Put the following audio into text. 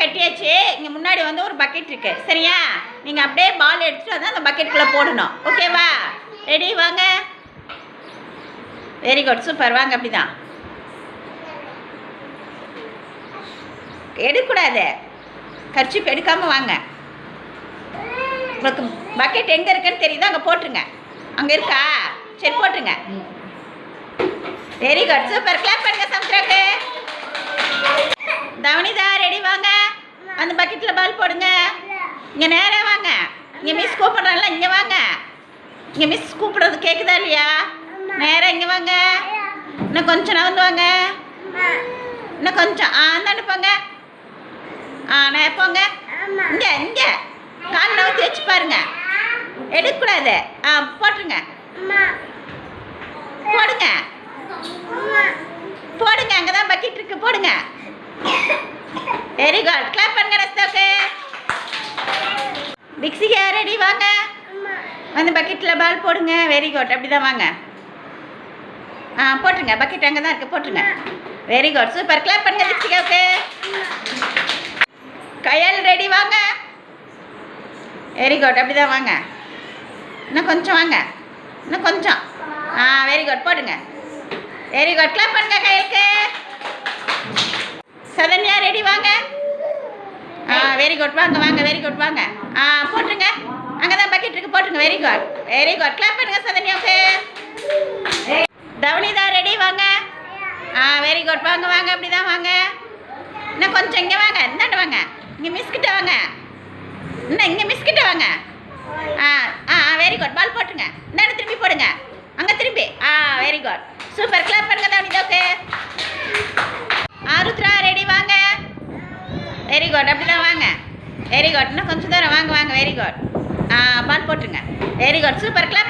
கட்டியாச்சு. இங்கே முன்னாடி வந்து ஒரு பக்கெட் இருக்கு. சரியா? நீங்கள் அப்படியே பால் எடுத்துகிட்டு வந்து அந்த பக்கெட்டுக்குள்ளே போடணும். ஓகேவா ரெடி வாங்க. வெரி குட் சூப்பர் வாங்க அப்படிதான். எடுக்கக்கூடாது. கர்ச்சிப் எடுக்காமல் வாங்க. உங்களுக்கு பக்கெட் எங்கே இருக்குன்னு தெரியுதோ? அங்கே போட்டுருங்க. அங்கே இருக்கா? சரி போட்டுருங்க. வெரி குட் சூப்பர் கிளாப் பண்ணுங்க சமுத்திராக்கு தவனிதா. அந்த பக்கெட்டில் பால் போடுங்க. இங்கே நேராக வாங்க. இங்கே மிஸ் கூப்பிட்றல இங்கே வாங்க. இங்கே மிஸ் கூப்பிட்றது கேட்குதா இல்லையா? நேராக இங்கே வாங்க. இன்னும் கொஞ்சம் நகர்ந்து வாங்க. இன்னும் கொஞ்சம் ஆ அந்தாண்டு போங்க. ஆ நான் போங்க? இங்கே இங்கே. கால் நகர்த்தி வச்சு பாருங்க. எடுக்கக்கூடாது. ஆ போட்டுருங்க. போடுங்க. போடுங்க அங்கே தான் பக்கெட் இருக்கு. போடுங்க. வெரி குட் கிளாப் ரெடி வாங்க. வந்து பக்கெட்டில் பால் போடுங்க. வெரி குட் அப்படி தான் வாங்க. ஆ போட்டுருங்க. பக்கெட் அங்கே தான் இருக்குது போட்டுருங்க வெரி குட் சூப்பர் கிளாப் பண்ணுங்க டிக்ஸிகாவுக்கு கையல் ரெடி வாங்க. வெரி குட் அப்படி தான் வாங்க. இன்னும் கொஞ்சம் வாங்க. இன்னும் கொஞ்சம். ஆ வெரி குட் போடுங்க. வெரி குட் கிளாப் பண்ணுங்க கையலுக்கு. சதன்யா ரெடி வாங்க. ஆ வெரி குட் வாங்க வாங்க வெரி குட் வாங்க. ஆ போட்டுருங்க. அங்கே தான் பக்கெட் இருக்கு போட்டுருங்க. Very good very good clap பண்ணுங்க சதன்யாவுக்கு தவனிதா ரெடி வாங்க. ஆ வெரி குட் வாங்க வாங்க அப்படி தான் வாங்க. இன்னும் கொஞ்சம் இங்கே வாங்க. இந்தாண்ட வாங்க. இங்கே மிஸ் கிட்ட வாங்க. இன்னும் இங்கே மிஸ் கிட்ட வாங்க. ஆ ஆ வெரி குட் பால் போட்டுருங்க. இந்தாண்ட திரும்பி போடுங்க. அங்கே திரும்பி. ஆ வெரி குட் சூப்பர் கிளாப் பண்ணுங்க குட் அப்படிதான் வாங்க. வெரி குட்னா இன்னும் கொஞ்சம் தூரம். வாங்க வாங்க. வெரி குட் பால் போட்டுருங்க. Very good super clap